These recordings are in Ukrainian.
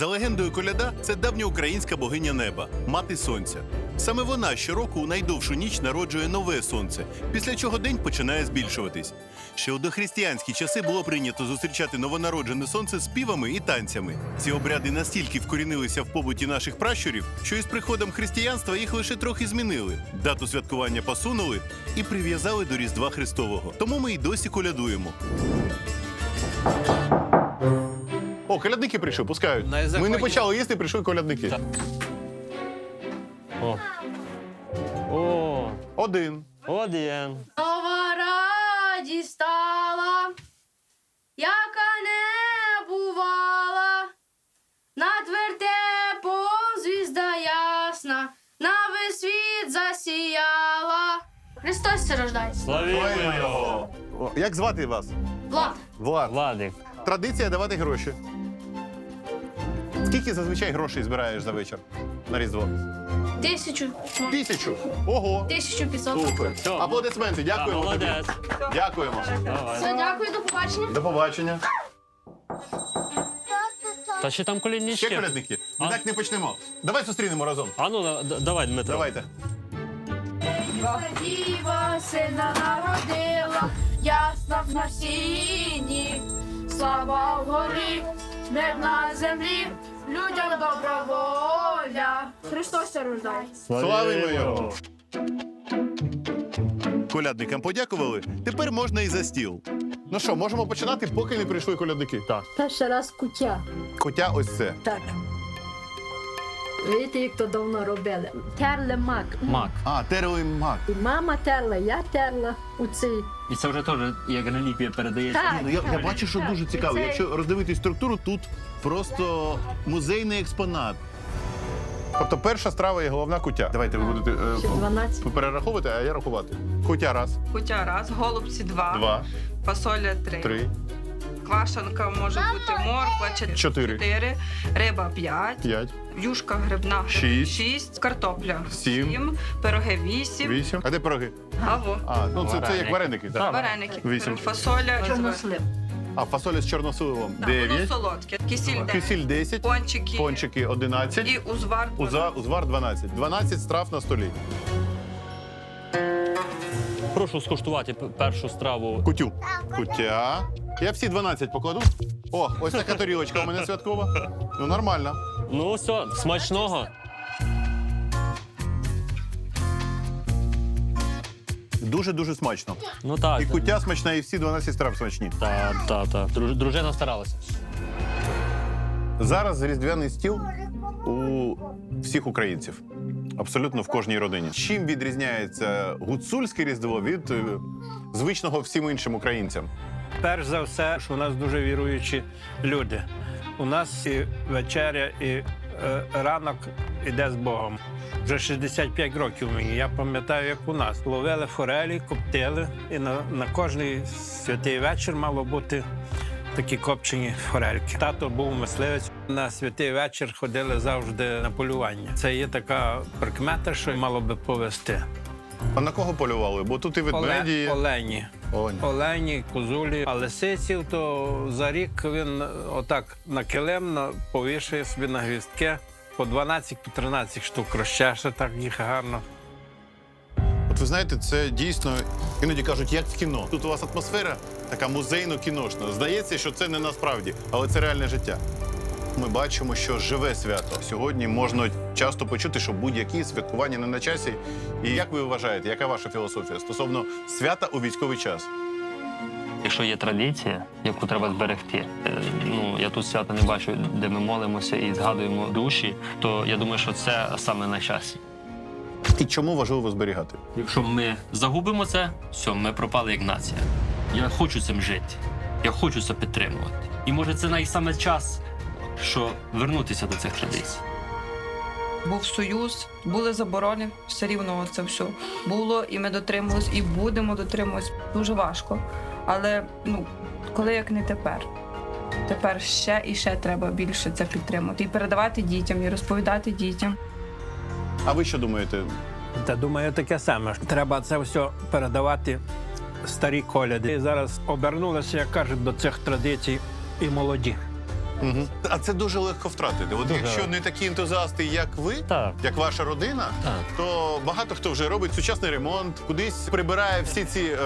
За легендою коляда, це давньоукраїнська богиня неба, мати сонця. Саме вона щороку у найдовшу ніч народжує нове сонце, після чого день починає збільшуватись. Ще у дохристиянські часи було прийнято зустрічати новонароджене сонце співами і танцями. Ці обряди настільки вкорінилися в побуті наших пращурів, що із приходом християнства їх лише трохи змінили. Дату святкування посунули і прив'язали до Різдва Христового. Тому ми й досі колядуємо. О, колядники прийшли, пускають. На Ми не почали їсти, прийшли колядники. Так. О. О, Один. один. Нова радість стала, яка не бувала, над вертепом звізда ясна, на весь світ засіяла. Христос це рождається. Славімо його. О, Як звати вас? Влад, Влад. Владик. Традиція давати гроші. Скільки зазвичай грошей збираєш за вечір на Різдво? тисячу, Тисячу. Ого. тисячу. Супер. Все. Аплодисменти. Дякуємо. тобі. Молодець. Дякуємо. Все, дякую, до побачення. До побачення. Та ще там Ще колядники. Ми А? так не почнемо. Давай зустрінемо разом. А ну, да- да- давай, Дмитро. Давайте. Діва сина народила, ясна в насінні, слава вгорі, мир на землі, людям добра воля. Христос це рождає. Славимо його. Колядникам подякували. Тепер можна і за стіл. Ну що, можемо починати, поки не прийшли колядники. Так. Перший раз куття. Хоча ось це. Так. Видите, як то давно робили. Терли мак. Мак. А, терли мак. І мама терла, я терла у цей. І це вже теж як реліквія передається. Так. Ні, ну я, я бачу, що дуже цікаво. Це- Якщо роздивитись структуру, тут просто музейний експонат. Тобто перша страва є головна кутя. Давайте ви будете е, Ще 12. перераховувати, а я рахувати. Кутя раз, Кутя раз, голубці два, два, фасоля три, три, квашенка може бути морква Чотири. чотири, риба п'ять, п'ять, юшка грибна Шість. шість, картопля Сім. пироги вісім, вісім. А де пироги? гаво, А, ну це, це як Вареники. Так. вареники, Вісім. фасоля, Чорнослив. А фасоля з чорносливом Так, воно солодке, кисіль дев'ять, кисіль 10, пончики, пончики 11, і узвар. уза, узвар 12. 12 страв на столі. Прошу скуштувати п- першу страву. Кутю. Кутя. Я всі 12 покладу. О, ось така тарілочка у мене святкова. Ну, нормально. Ну, все, смачного. Дуже-дуже смачно. Ну так. І кутя смачна, і всі 12 страв смачні. Так, так, так. Друж- Дружина старалася. Зараз різдвяний стіл у всіх українців. Абсолютно в кожній родині. Чим відрізняється гуцульське різдво від е, звичного всім іншим українцям? Перш за все, що у нас дуже віруючі люди. У нас і вечеря, і е, ранок іде з Богом. Вже 65 років мені. Я пам'ятаю, як у нас ловили форелі, коптили, і на, на кожний святий вечір мало бути такі копчені форельки. Тато був мисливець. На святий вечір ходили завжди на полювання. Це є така прикмета, що мало би повести. А на кого полювали? Бо тут і ведмеді. Олені. Олені. Олені, козулі, а лисиців, то за рік він отак на килим повішує собі на гвіздки по 12-13 штук розчеше так їх гарно. От ви знаєте, це дійсно іноді кажуть, як в кіно. Тут у вас атмосфера така музейно-кіношна. Здається, що це не насправді, але це реальне життя. Ми бачимо, що живе свято. Сьогодні можна часто почути, що будь-які святкування не на часі. І як ви вважаєте, яка ваша філософія стосовно свята у військовий час? Якщо є традиція, яку треба зберегти, е, ну я тут свята не бачу, де ми молимося і згадуємо душі, то я думаю, що це саме на часі. І чому важливо зберігати? Якщо ми загубимо це, все, ми пропали як нація. Я хочу цим жити, я хочу це підтримувати. І може це найсаме час, що вернутися до цих традицій. Був союз, були заборони, все рівно це все було, і ми дотримувались, і будемо дотримуватись. Дуже важко. Але ну, коли як не тепер. Тепер ще і ще треба більше це підтримувати. І передавати дітям, і розповідати дітям. А ви що думаєте? Та думаю, таке саме. Треба це все передавати старі коляди. І зараз обернулися, як кажуть, до цих традицій і молоді. Угу. А це дуже легко втратити. От Дуже. якщо не такі ентузіасти, як ви, Так. як ваша родина, Так. то багато хто вже робить сучасний ремонт, кудись прибирає всі ці е,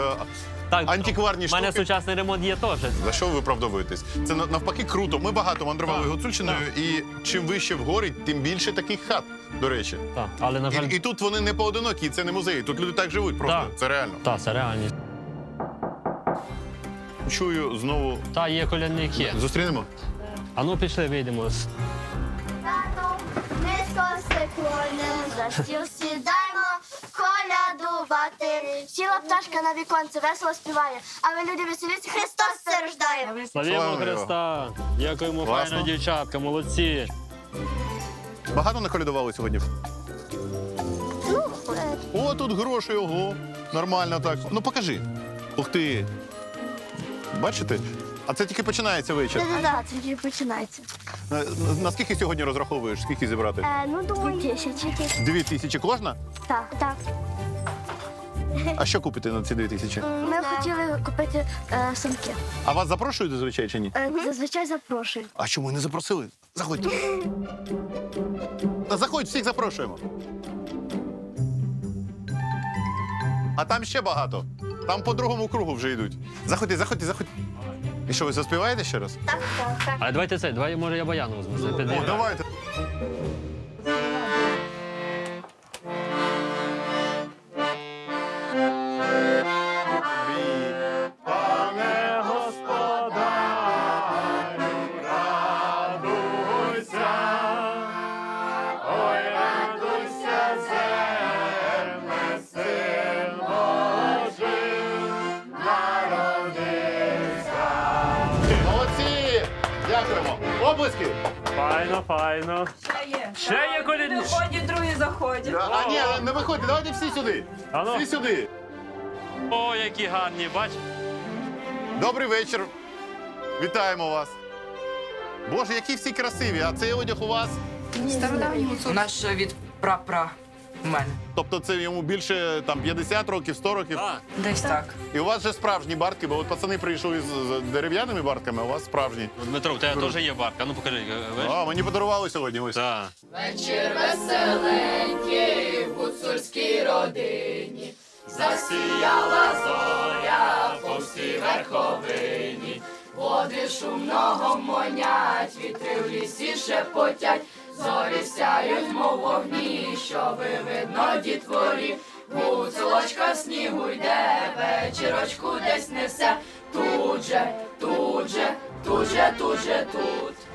Так, антикварні у мене штуки. сучасний ремонт є теж. За що ви виправдовуєтесь? Це навпаки круто. Ми багато мандрували Так. Гуцульщиною, і чим вище вгорі, тим більше таких хат. До речі, Так, але на жаль, і, і тут вони не поодинокі, це не музеї. Тут люди так живуть. Просто Так. це реально. та, це реальність. Чую знову. Та є колядники. Зустрінемо. А ну пішли, вийдемо. Низько склонимо, за стіл сідаємо, колядувати. Сіла пташка на віконце, весело співає, а ви люди веселіться, Христос це рождає. Славімо Слава Христа! Дякуємо, Класно. файно, дівчатка, молодці. Багато наколядували сьогодні. Ну, е, О, тут гроші, ого. Нормально так. Ну покажи. Ух ти. Бачите? А це тільки починається вечір. да-да-да, це тільки починається. На- на- Наскільки сьогодні розраховуєш? Скільки зібрати? Е, ну, думаю, тисячі. Дві тисячі кожна? Так, так. А що купити на ці дві тисячі? Ми хотіли купити е, сумки. А вас запрошують зазвичай чи ні? Е, зазвичай запрошують. А чому не запросили? Заходьте. Та заходь, всіх запрошуємо. А там ще багато. Там по другому кругу вже йдуть. Заходьте, заходьте, заходьте. І що, ви заспіваєте ще раз? Так, так, так. А давайте це, давай, може, я баяну візьму. О, давайте. Молодці! Дякуємо. Облиски! Файно, файно. Ще є. Ще є колядні. Виходять, другі заходять. А ні, не виходьте, давайте всі сюди. А ну. Всі сюди. О, які гарні, бач. Добрий вечір. Вітаємо вас. Боже, які всі красиві, а цей одяг у вас. Стародавній. У нас ще від пра-пра у мене. Тобто це йому більше там 50 років, 100 років. Так. Десь так. І у вас вже справжні бартки, бо от пацани прийшли з, з дерев'яними бартками, а у вас справжні. Дмитро, у тебе теж є барка. Ну покажи. ви А, мені подарували сьогодні ось. Так.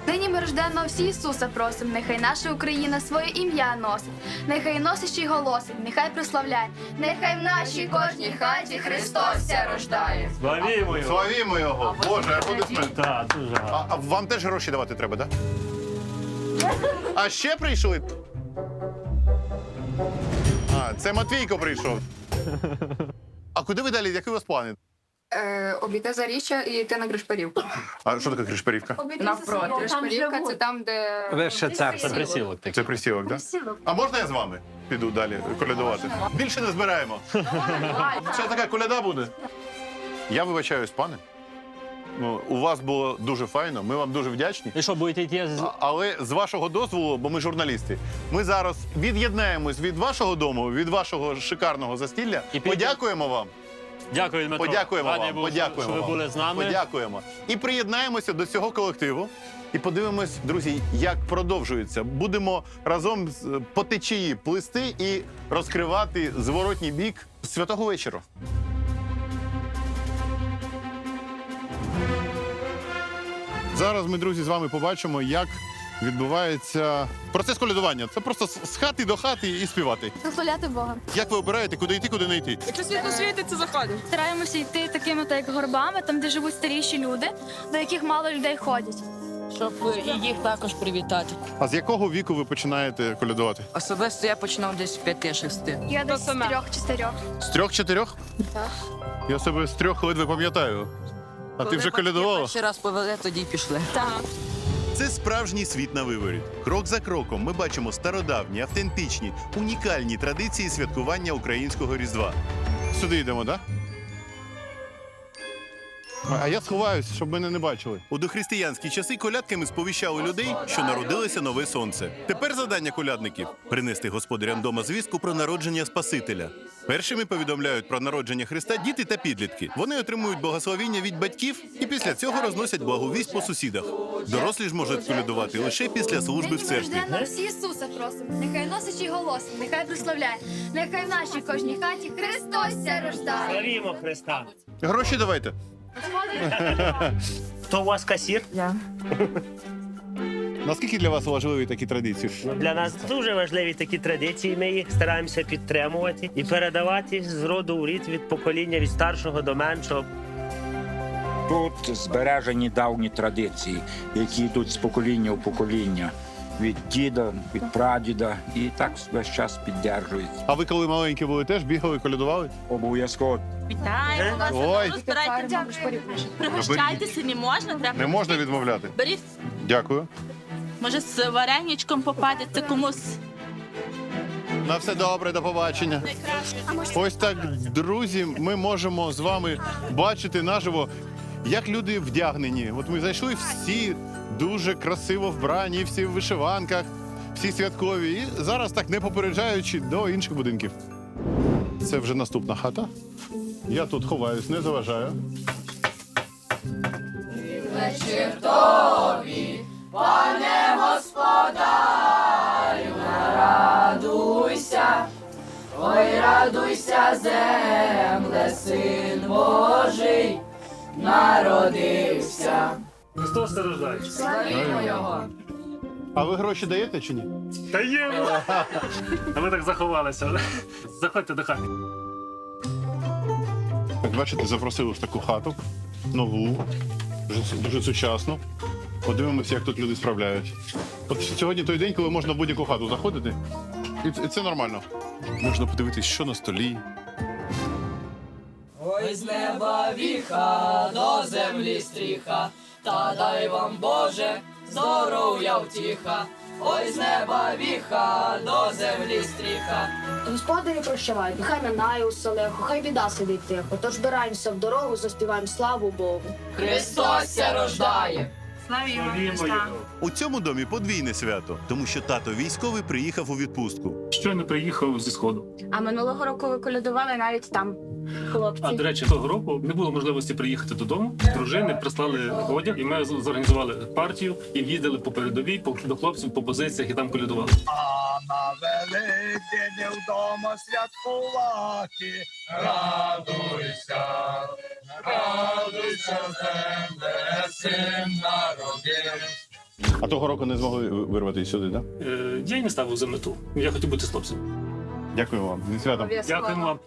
Нині ми рожденного всі Ісуса просим, нехай наша Україна своє ім'я носить, нехай носить голосить, нехай прославляє, нехай в нашій кожній хаті Христос ся рождає. Славімо його. Славімо його! Боже, аплодисмент. Так, дуже гарно. А, а вам теж гроші давати треба, так? А ще прийшли? А, це Матвійко прийшов. А куди ви далі? Які у вас плани? Е, обійти Заріччя і йти на Гришпарівку. А що таке Кришперівка? Навпроти. Гришпарівка це там, де Вище Це церква. присілок Це присілок, так? Да? А можна я з вами піду далі колядувати? Більше не збираємо. Ще така коляда буде. Я вибачаюсь, пане. Ну, у вас було дуже файно, ми вам дуже вдячні. І що, будете йти з... А- Але з вашого дозволу, бо ми журналісти, ми зараз від'єднаємось від вашого дому, від вашого шикарного застілля. І. Подякуємо вам. Дякую, Дмитро. Подякуємо Радий вам. був, Подякуємо що ви вам. були з нами. Подякуємо. І приєднаємося до цього колективу. І подивимось, друзі, як продовжується. Будемо разом з- по течії плисти і розкривати зворотній бік святого вечора. Зараз ми, друзі, з вами побачимо, як відбувається процес колядування. Це просто з хати до хати і співати. Прославляти Бога. Як ви обираєте, куди йти, куди не йти? якщо світло світить, це заходить. Стараємося йти такими так як горбами, там де живуть старіші люди, до яких мало людей ходять. Щоб і їх також привітати. А з якого віку ви починаєте колядувати? Особисто я починав десь з 5-6. Я десь з саме? трьох чи чотирьох. З трьох-чотирьох? Так. Я себе з трьох ледве пам'ятаю. А ти вже колядувала? Ще раз повели, тоді пішли. Так. Це справжній світ на виворіт. Крок за кроком ми бачимо стародавні, автентичні, унікальні традиції святкування українського різдва. Сюди йдемо, так? А я сховаюсь, щоб мене не бачили. У дохристиянські часи колядками сповіщали людей, що народилося нове сонце. Тепер завдання колядників принести господарям дома звістку про народження Спасителя. Першими повідомляють про народження Христа діти та підлітки. Вони отримують благословіння від батьків і після цього розносять благовість по сусідах. Дорослі ж можуть колядувати лише після служби в церкві. рожденного Ісуса просимо. Нехай носить і голосить, нехай прославляє. Нехай в нашій кожній хаті Христос ся рождає. Славімо Христа. Гроші давайте. Хто у вас касір? Я. Наскільки для вас важливі такі традиції? Ну, Для нас дуже важливі такі традиції. Ми їх стараємося підтримувати і передавати з роду в рід від покоління від старшого до меншого. Тут збережені давні традиції, які йдуть з покоління в покоління, від діда, від прадіда, і так весь час піддержують. А ви коли маленькі були, теж бігали, колядували? Обов'язково Вітаємо вас. Ой, Пригощайтеся, не можна, треба. не можна відмовляти. Беріть, Дякую. може, з вареничком попадеться комусь На все добре, до побачення. Ось так, друзі, ми можемо з вами бачити наживо, як люди вдягнені. От ми зайшли всі дуже красиво вбрані, всі в вишиванках, всі святкові. І зараз так не попереджаючи до інших будинків. Це вже наступна хата. Я тут ховаюсь, не заважаю. Христос не рождається. А ви гроші даєте чи ні? Даємо! А ми так заховалися. Заходьте до хати. Як бачите, запросили в таку хату нову, дуже, дуже сучасну. Подивимося, як тут люди справляють. От сьогодні той день, коли можна в будь-яку хату заходити, і це, і це нормально. Можна подивитись, що на столі. Ой, з неба віха, до землі стріха, та дай вам Боже, здоров'я втіха. Ой, з неба віха, до землі стріха. Господарі прощавають, нехай минає у легко, хай біда сидить тихо. Тож збираємося в дорогу, заспіваємо славу Богу. Христос ся У цьому домі подвійне свято, тому що тато військовий приїхав у відпустку. Щойно приїхав зі сходу. А минулого року ви колядували навіть там, хлопці. А до речі, того року не було можливості приїхати додому. Дружини прислали одяг, і ми зорганізували партію і їздили по передовій, по до хлопців по позиціях і там колядували. А на Великдень вдома святкувати. Радуйся, радуйся, земле, син народив. А того року не змогли вирвати сюди, так? Е, я й не ставив за мету. Я хотів бути з хлопцем. Дякую вам. Зі святом. Дякуємо вам.